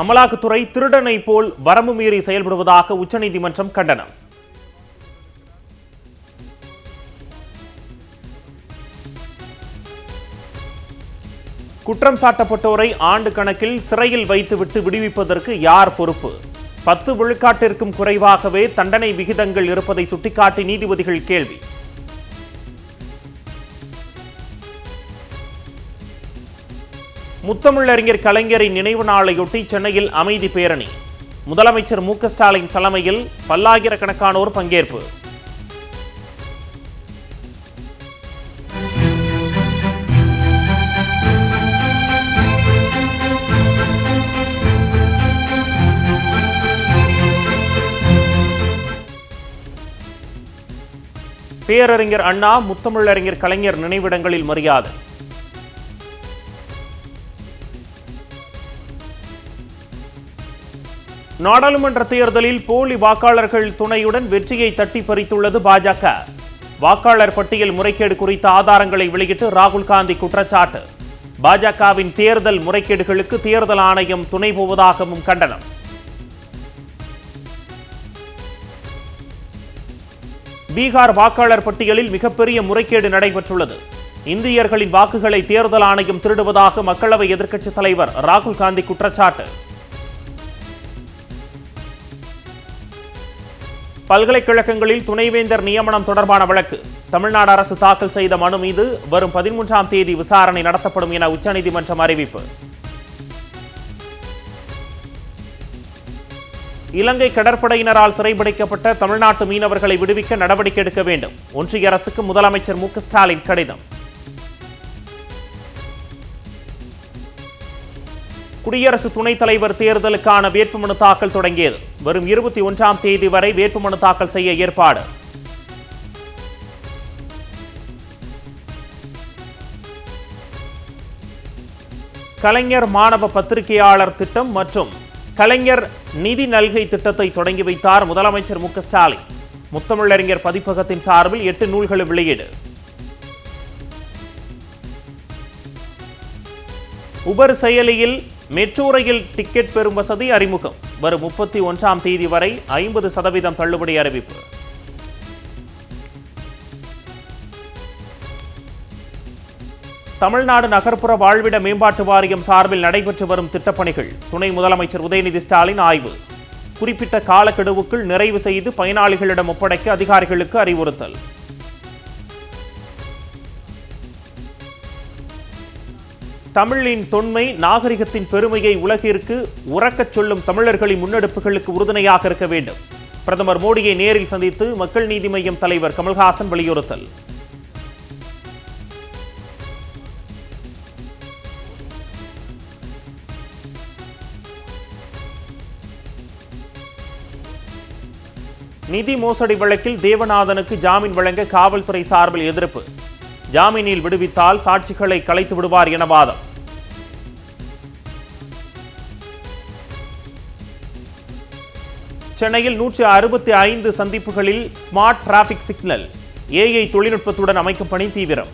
அமலாக்கத்துறை திருடனை போல் வரம்பு மீறி செயல்படுவதாக உச்சநீதிமன்றம் கண்டனம். குற்றம் சாட்டப்பட்டோரை ஆண்டு கணக்கில் சிறையில் வைத்துவிட்டு விடுவிப்பதற்கு யார் பொறுப்பு? பத்து விழுக்காட்டிற்கும் குறைவாகவே தண்டனை விகிதங்கள் இருப்பதை சுட்டிக்காட்டி நீதிபதிகள் கேள்வி. முத்தமிழறிஞர் கலைஞரின் நினைவு நாளையொட்டி சென்னையில் அமைதி பேரணி. முதலமைச்சர் மு ஸ்டாலின் தலைமையில் பல்லாயிரக்கணக்கானோர் பங்கேற்பு. பேரறிஞர் அண்ணா முத்தமிழறிஞர் கலைஞர் நினைவிடங்களில் மரியாதை. நாடாளுமன்ற தேர்தலில் போலி வாக்காளர்கள் துணையுடன் வெற்றியை தட்டி பறித்துள்ளது பாஜக. வாக்காளர் பட்டியல் முறைகேடு குறித்த ஆதாரங்களை வெளியிட்டு ராகுல் காந்தி குற்றச்சாட்டு. பாஜகவின் தேர்தல் முறைகேடுகளுக்கு தேர்தல் ஆணையம் துணை போவதாகவும் கண்டனம். பீகார் வாக்காளர் பட்டியலில் மிகப்பெரிய முறைகேடு நடைபெற்றுள்ளது. இந்தியர்களின் வாக்குகளை தேர்தல் ஆணையம் திருடுவதாக மக்களவை எதிர்க்கட்சித் தலைவர் ராகுல் காந்தி குற்றச்சாட்டு. பல்கலைக்கழகங்களில் துணைவேந்தர் நியமனம் தொடர்பான வழக்கு. தமிழ்நாடு அரசு தாக்கல் செய்த மனு மீது வரும் பதிமூன்றாம் தேதி விசாரணை நடத்தப்படும் என உச்சநீதிமன்றம் அறிவிப்பு. இலங்கை கடற்படையினரால் சிறைபிடிக்கப்பட்ட தமிழ்நாட்டு மீனவர்களை விடுவிக்க நடவடிக்கை எடுக்க வேண்டும். ஒன்றிய அரசுக்கு முதலமைச்சர் மு க ஸ்டாலின் கடிதம். குடியரசு துணைத் தலைவர் தேர்தலுக்கான வேட்புமனு தாக்கல் தொடங்கியது. வரும் இருபத்தி ஒன்றாம் தேதி வரை வேட்புமனு தாக்கல் செய்ய ஏற்பாடு. கலைஞர் மாணவ பத்திரிகையாளர் திட்டம் மற்றும் கலைஞர் நிதி நல்கை திட்டத்தை தொடங்கி வைத்தார் முதலமைச்சர் மு ஸ்டாலின். முத்தமிழறிஞர் பதிப்பகத்தின் சார்பில் எட்டு நூல்கள் வெளியீடு. உபர் செயலியில் மெட்ரோ ரயில் டிக்கெட் பெறும் வசதி அறிமுகம். வரும் முப்பத்தி ஒன்றாம் தேதி வரை ஐம்பது சதவீதம் தள்ளுபடி அறிவிப்பு. தமிழ்நாடு நகர்ப்புற வாழ்விட மேம்பாட்டு வாரியம் சார்பில் நடைபெற்று வரும் திட்டப்பணிகள். துணை முதலமைச்சர் உதயநிதி ஸ்டாலின் ஆய்வு. குறிப்பிட்ட காலக்கெடுவுக்குள் நிறைவு செய்து பயனாளிகளிடம் ஒப்படைக்க அதிகாரிகளுக்கு அறிவுறுத்தல். தமிழின் தொன்மை நாகரிகத்தின் பெருமையை உலகிற்கு உறக்கச் சொல்லும் தமிழர்களின் முன்னெடுப்புகளுக்கு உறுதுணையாக இருக்க வேண்டும். பிரதமர் மோடியை நேரில் சந்தித்து மக்கள் நீதி மய்யம் தலைவர் கமல்ஹாசன் வலியுறுத்தல். நிதி மோசடி வழக்கில் தேவநாதனுக்கு ஜாமீன் வழங்க காவல்துறை சார்பில் எதிர்ப்பு. ஜாமீனில் விடுவித்தால் சாட்சிகளை கலைத்து விடுவார் என வாதம். சென்னையில் நூற்றி அறுபத்தி ஐந்து சந்திப்புகளில் ஸ்மார்ட் டிராபிக் சிக்னல் ஏஐ தொழில்நுட்பத்துடன் அமைக்கும் பணி தீவிரம்.